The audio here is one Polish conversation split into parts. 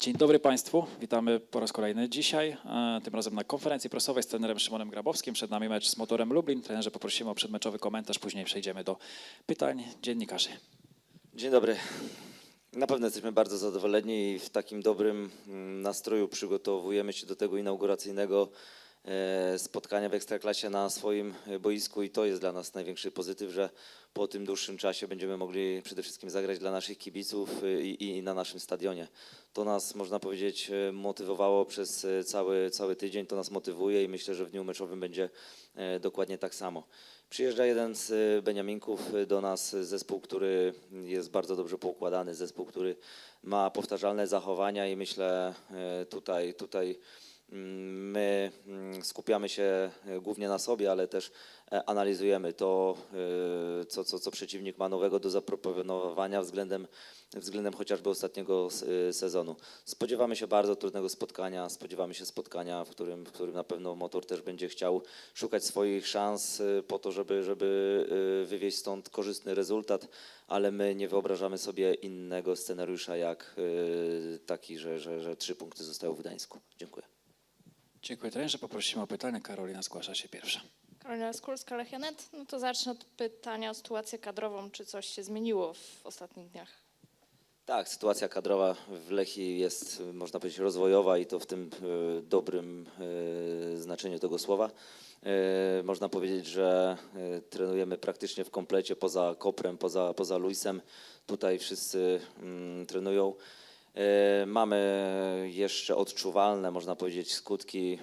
Dzień dobry Państwu, witamy po raz kolejny dzisiaj, e, tym razem na konferencji prasowej z trenerem Szymonem Grabowskim. Przed nami mecz z Motorem Lublin. Trenerze poprosimy o przedmeczowy komentarz, później przejdziemy do pytań dziennikarzy. Dzień dobry. Na pewno jesteśmy bardzo zadowoleni i w takim dobrym mm, nastroju przygotowujemy się do tego inauguracyjnego spotkania w Ekstraklasie na swoim e, boisku i to jest dla nas największy pozytyw, że po tym dłuższym czasie będziemy mogli przede wszystkim zagrać dla naszych kibiców e, i, i na naszym stadionie. To nas, można powiedzieć, e, motywowało przez e, cały, cały tydzień, to nas motywuje i myślę, że w dniu meczowym będzie e, dokładnie tak samo. Przyjeżdża jeden z e, Beniaminków e, do nas, e, zespół, który jest bardzo dobrze poukładany, zespół, który ma powtarzalne zachowania i myślę e, tutaj, tutaj my mm, skupiamy się e, głównie na sobie, ale też e, analizujemy to, e, co, co, co przeciwnik ma nowego do zaproponowania względem, względem chociażby ostatniego sezonu. Spodziewamy się bardzo trudnego spotkania, spodziewamy się spotkania, w którym, w którym na pewno motor też będzie chciał szukać swoich szans po to, żeby, żeby wywieźć stąd korzystny rezultat, ale my nie wyobrażamy sobie innego scenariusza jak taki, że, że, że trzy punkty zostały w Gdańsku. Dziękuję. Dziękuję trenerze, poprosimy o pytanie. Karolina zgłasza się pierwsza. Karolina Skulska, Lechianet. No to zacznę od pytania o sytuację kadrową. Czy coś się zmieniło w ostatnich dniach? Tak, sytuacja kadrowa w Lechii jest, można powiedzieć, rozwojowa i to w tym y, dobrym y, znaczeniu tego słowa. Y, Można powiedzieć, że trenujemy praktycznie w komplecie poza Koprem, poza, poza Luisem. Tutaj wszyscy mm, trenują. Y, Mamy jeszcze odczuwalne, można powiedzieć, skutki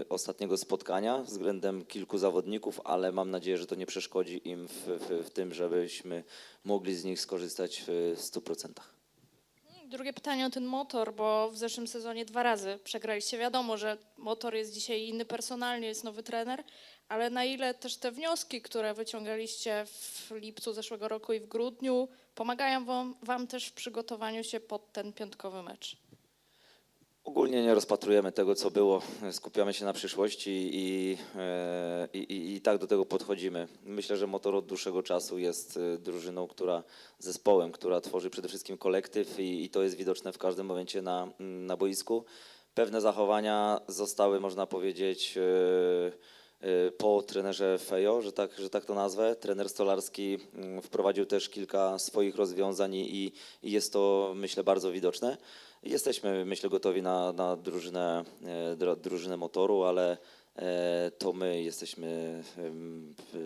y, ostatniego spotkania względem kilku zawodników, ale mam nadzieję, że to nie przeszkodzi im w, w, w tym, żebyśmy mogli z nich skorzystać w 100%. Drugie pytanie o ten motor, bo w zeszłym sezonie dwa razy przegraliście. Wiadomo, że motor jest dzisiaj inny personalnie, jest nowy trener, ale na ile też te wnioski, które wyciągaliście w lipcu zeszłego roku i w grudniu, pomagają wam, wam też w przygotowaniu się pod ten piątkowy mecz? Ogólnie nie rozpatrujemy tego, co było. Skupiamy się na przyszłości i, e, i, i, i tak do tego podchodzimy. Myślę, że Motor od dłuższego czasu jest e, drużyną, która zespołem, która tworzy przede wszystkim kolektyw i, i to jest widoczne w każdym momencie na, na boisku. Pewne zachowania zostały, można powiedzieć, e, po trenerze Fejo, że tak, że tak to nazwę. Trener Stolarski mm, wprowadził też kilka swoich rozwiązań i, i jest to, myślę, bardzo widoczne. Jesteśmy, myślę, gotowi na, na drużynę, e, drużynę motoru, ale e, to my jesteśmy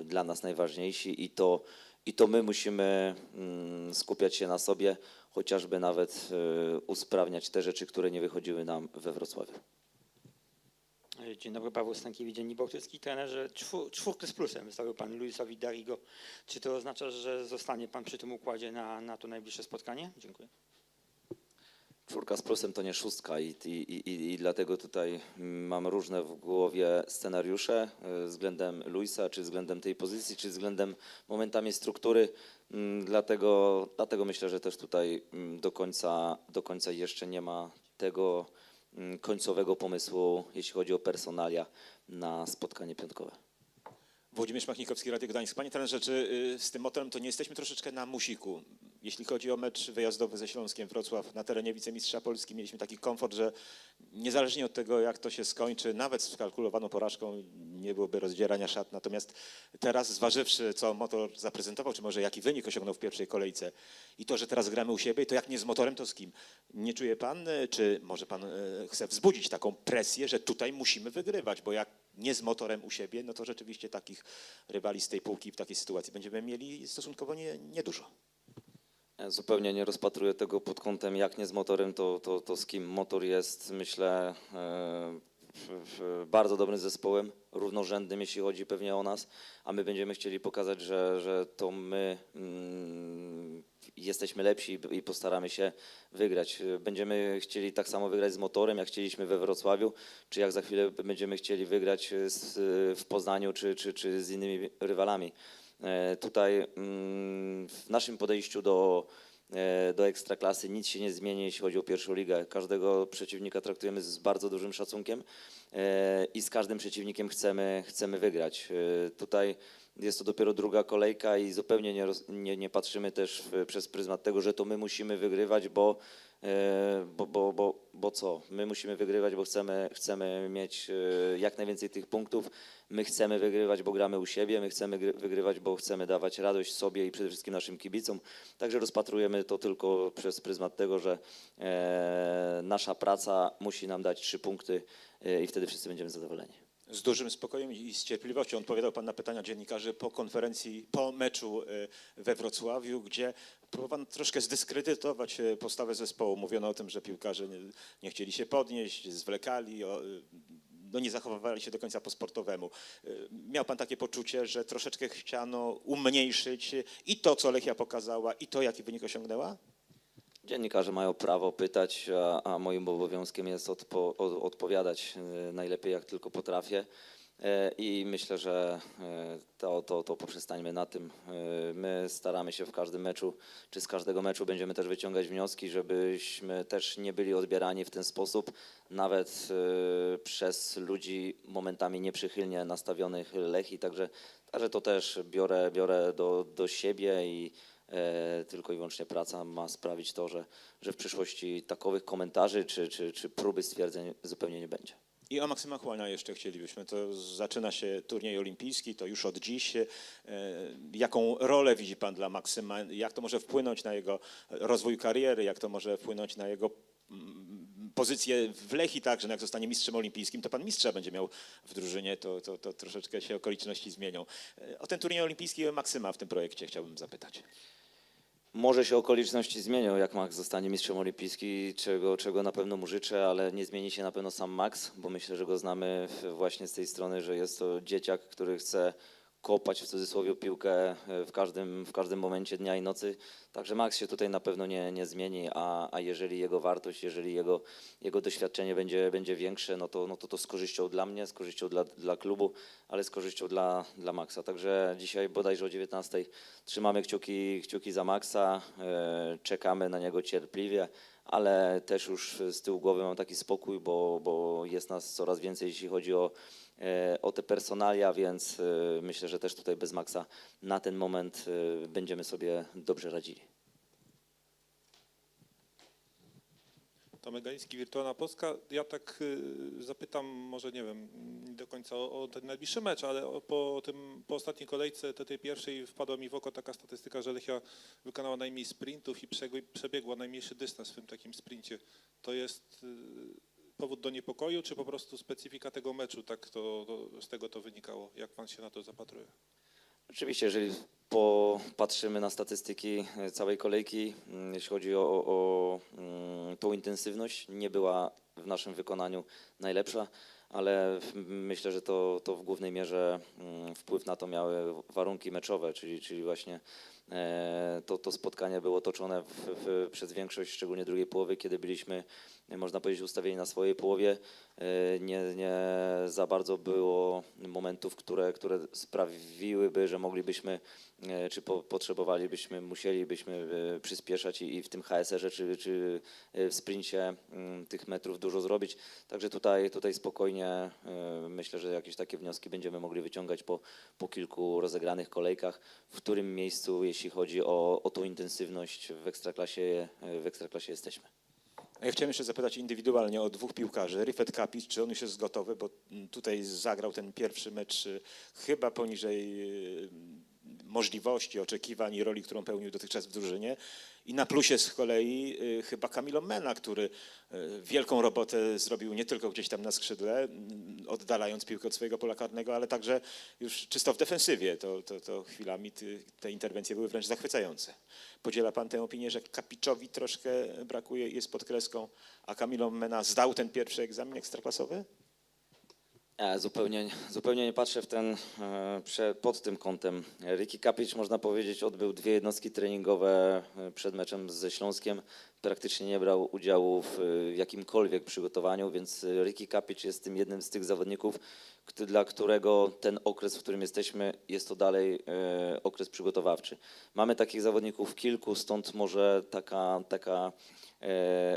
dla nas najważniejsi i to, i to my musimy mm, skupiać się na sobie, chociażby nawet e, usprawniać te rzeczy, które nie wychodziły nam we Wrocławiu. Dzień dobry, Paweł Stankiewicz, Dziennik Bałtycki. Trenerze, czwór, czwórkę z plusem wystawił pan Luisowi Darigo. Czy to oznacza, że zostanie pan przy tym układzie na, na to najbliższe spotkanie? Dziękuję. Czwórka z plusem to nie szóstka i, i, i, i dlatego tutaj mam różne w głowie scenariusze e, względem Luisa, czy względem tej pozycji, czy względem momentami struktury. Mm, Dlatego, dlatego myślę, że też tutaj mm, do końca, do końca jeszcze nie ma tego mm, końcowego pomysłu, jeśli chodzi o personalia na spotkanie piątkowe. Włodzimierz Machnikowski, Radio Gdańsk. Panie trenerze, czy y, z tym motorem to nie jesteśmy troszeczkę na musiku? Jeśli chodzi o mecz wyjazdowy ze Śląskiem Wrocław na terenie wicemistrza Polski, mieliśmy taki komfort, że niezależnie od tego, jak to się skończy, nawet z kalkulowaną porażką nie byłoby rozdzierania szat. Natomiast teraz, zważywszy, co motor zaprezentował, czy może jaki wynik osiągnął w pierwszej kolejce i to, że teraz gramy u siebie, to jak nie z motorem, to z kim? Nie czuje pan, y, czy może pan y, chce wzbudzić taką presję, że tutaj musimy wygrywać, bo jak nie z motorem u siebie, no to rzeczywiście takich rywali z tej półki w takiej sytuacji będziemy mieli stosunkowo nie- niedużo. Ja Zupełnie nie rozpatruję tego pod kątem jak nie z motorem, to, to, to z kim motor jest, myślę, e, bardzo dobrym zespołem, równorzędnym, jeśli chodzi pewnie o nas, a my będziemy chcieli pokazać, że, że to my mm, jesteśmy lepsi i postaramy się wygrać. Będziemy chcieli tak samo wygrać z motorem, jak chcieliśmy we Wrocławiu, czy jak za chwilę będziemy chcieli wygrać z, w Poznaniu, czy, czy, czy z innymi rywalami. E, Tutaj mm, w naszym podejściu do, do ekstraklasy nic się nie zmieni, jeśli chodzi o pierwszą ligę. Każdego przeciwnika traktujemy z bardzo dużym szacunkiem e, i z każdym przeciwnikiem chcemy, chcemy wygrać. E, Tutaj jest to dopiero druga kolejka i zupełnie nie, nie, nie patrzymy też w, przez pryzmat tego, że to my musimy wygrywać, bo, e, bo, bo, bo, bo co? My musimy wygrywać, bo chcemy, chcemy mieć e, jak najwięcej tych punktów. My chcemy wygrywać, bo gramy u siebie, my chcemy gry- wygrywać, bo chcemy dawać radość sobie i przede wszystkim naszym kibicom. Także rozpatrujemy to tylko przez pryzmat tego, że e, nasza praca musi nam dać trzy punkty i wtedy wszyscy będziemy zadowoleni. Z dużym spokojem i z cierpliwością odpowiadał Pan na pytania dziennikarzy po konferencji, po meczu e, we Wrocławiu, gdzie próbowano troszkę zdyskredytować e, postawę zespołu. Mówiono o tym, że piłkarze nie, nie chcieli się podnieść, zwlekali, e, no nie zachowywali się do końca po sportowemu. Miał Pan takie poczucie, że troszeczkę chciano umniejszyć i to, co Lechia pokazała, i to, jaki wynik osiągnęła? Dziennikarze mają prawo pytać, a, a moim obowiązkiem jest odpo, o, odpowiadać e, najlepiej jak tylko potrafię. E, I myślę, że e, to, to, to poprzestańmy na tym. My staramy się w każdym meczu, czy z każdego meczu będziemy też wyciągać wnioski, żebyśmy też nie byli odbierani w ten sposób, nawet przez ludzi momentami nieprzychylnie nastawionych Lechi. Także, także to też biorę, biorę do, do siebie i tylko i wyłącznie praca ma sprawić to, że, że w przyszłości takowych komentarzy czy, czy, czy próby stwierdzeń zupełnie nie będzie. I o Maksyma Chłania jeszcze chcielibyśmy. To zaczyna się turniej olimpijski, to już od dziś. E, Jaką rolę widzi Pan dla Maksyma? Jak to może wpłynąć na jego rozwój kariery? Jak to może wpłynąć na jego mm, pozycję w Lechi także, no jak zostanie mistrzem olimpijskim, to pan mistrza będzie miał w drużynie, to, to, to troszeczkę się okoliczności zmienią. E, O ten turniej olimpijski Maksyma w tym projekcie chciałbym zapytać. Może się okoliczności zmienią, jak Max zostanie mistrzem olimpijskim, czego, czego na pewno mu życzę, ale nie zmieni się na pewno sam Max, bo myślę, że go znamy właśnie z tej strony, że jest to dzieciak, który chce kopać w cudzysłowie piłkę e, w każdym, w każdym momencie dnia i nocy. Także Max się tutaj na pewno nie, nie zmieni, a, a jeżeli jego wartość, jeżeli jego, jego doświadczenie będzie, będzie większe, no to, no to to z korzyścią dla mnie, z korzyścią dla, dla klubu, ale z korzyścią dla, dla Maxa. Także dzisiaj bodajże o 19 trzymamy kciuki, kciuki za Maxa, e, czekamy na niego cierpliwie, ale też już z tyłu głowy mam taki spokój, bo, bo jest nas coraz więcej, jeśli chodzi o, o te personalia, więc e, myślę, że też tutaj bez Maxa na ten moment e, będziemy sobie dobrze radzili. Tomek Galiński, Wirtualna Polska. Ja tak zapytam, może nie wiem, nie do końca o, ten najbliższy mecz, ale po, tym, po ostatniej kolejce, te, tej pierwszej, wpadła mi w oko taka statystyka, że Lechia wykonała najmniej sprintów i przebiegła najmniejszy dystans w tym takim sprincie. To jest powód do niepokoju, czy po prostu specyfika tego meczu, tak to, to, z tego to wynikało? Jak pan się na to zapatruje? Oczywiście, jeżeli popatrzymy na statystyki e, całej kolejki, mm, jeśli chodzi o, o, o mm, tą intensywność, nie była w naszym wykonaniu najlepsza, ale myślę, że to, to w głównej mierze mm, wpływ na to miały warunki meczowe, czyli, czyli właśnie to, to spotkanie było toczone w, w, przez większość, szczególnie drugiej połowy, kiedy byliśmy, e, można powiedzieć, ustawieni na swojej połowie. E, Nie, nie za bardzo było momentów, które, które sprawiłyby, że moglibyśmy, e, czy po, potrzebowalibyśmy, musielibyśmy e, przyspieszać i, i w tym HSR-ze, czy, czy e, w sprincie mm, tych metrów dużo zrobić. Także tutaj, tutaj spokojnie e, myślę, że jakieś takie wnioski będziemy mogli wyciągać po, po kilku rozegranych kolejkach, w którym miejscu, jeśli chodzi o, o tą intensywność w ekstraklasie, w ekstraklasie jesteśmy. Ja chciałem jeszcze zapytać indywidualnie o dwóch piłkarzy. Rifet Kapic, czy on już jest gotowy, bo tutaj zagrał ten pierwszy mecz y, chyba poniżej y, możliwości, oczekiwań i roli, którą pełnił dotychczas w drużynie. I na plusie z kolei y, chyba Kamilo Mena, który y, wielką robotę zrobił nie tylko gdzieś tam na skrzydle, mm, oddalając piłkę od swojego pola karnego, ale także już czysto w defensywie. To, to, to chwilami te interwencje były wręcz zachwycające. Podziela pan tę opinię, że Kapiczowi troszkę brakuje, jest pod kreską, a Kamilo Mena zdał ten pierwszy egzamin ekstraklasowy? Ja zupełnie, zupełnie nie patrzę w ten, e, pod tym kątem. Ricky Kapic, można powiedzieć, odbył dwie jednostki treningowe e, przed meczem ze Śląskiem. Praktycznie nie brał udziału w e, jakimkolwiek przygotowaniu, więc e, Ricky Kapic jest tym jednym z tych zawodników, kto- dla którego ten okres, w którym jesteśmy, jest to dalej e, okres przygotowawczy. Mamy takich zawodników kilku, stąd może taka, taka e,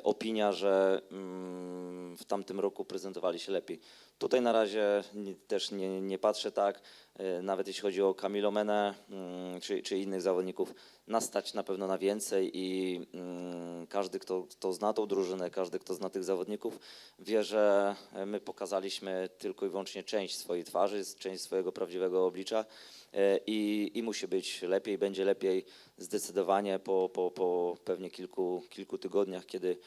opinia, że mm, w tamtym roku prezentowali się lepiej. Tutaj na razie też nie patrzę tak. E, nawet jeśli chodzi o Camilo Menę mm, czy, czy innych zawodników, nas stać na pewno na więcej i mm, każdy, kto, kto zna tą drużynę, każdy, kto zna tych zawodników, wie, że e, my pokazaliśmy tylko i wyłącznie część swojej twarzy, część swojego prawdziwego oblicza e, i, i musi być lepiej, będzie lepiej zdecydowanie po, po, po pewnie kilku, kilku tygodniach, kiedy,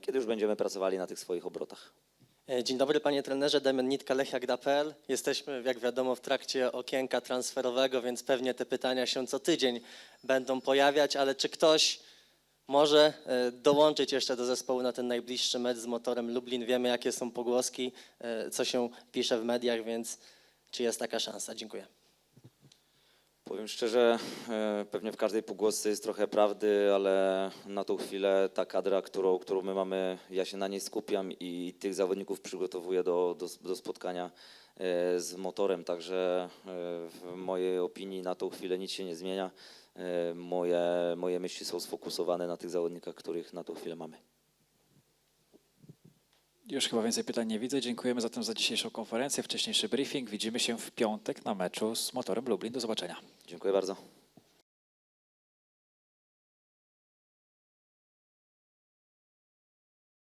kiedy już będziemy pracowali na tych swoich obrotach. E, Dzień dobry panie trenerze, Damian Nitka, Lechia.pl. Jesteśmy, jak wiadomo, w trakcie okienka transferowego, więc pewnie te pytania się co tydzień będą pojawiać, ale czy ktoś może e, dołączyć jeszcze do zespołu na ten najbliższy mecz z motorem Lublin? Wiemy, jakie są pogłoski, e, co się pisze w mediach, więc czy jest taka szansa? Dziękuję. Powiem szczerze, e, pewnie w każdej półgłosce jest trochę prawdy, ale na tą chwilę ta kadra, którą, którą my mamy, ja się na niej skupiam i tych zawodników przygotowuję do, do, do spotkania e, z motorem, także e, w mojej opinii na tą chwilę nic się nie zmienia. Moje, moje myśli są sfokusowane na tych zawodnikach, których na tą chwilę mamy. Już chyba więcej pytań nie widzę. Dziękujemy zatem za dzisiejszą konferencję, wcześniejszy briefing. Widzimy się w piątek na meczu z motorem Lublin. Do zobaczenia. Dziękuję bardzo.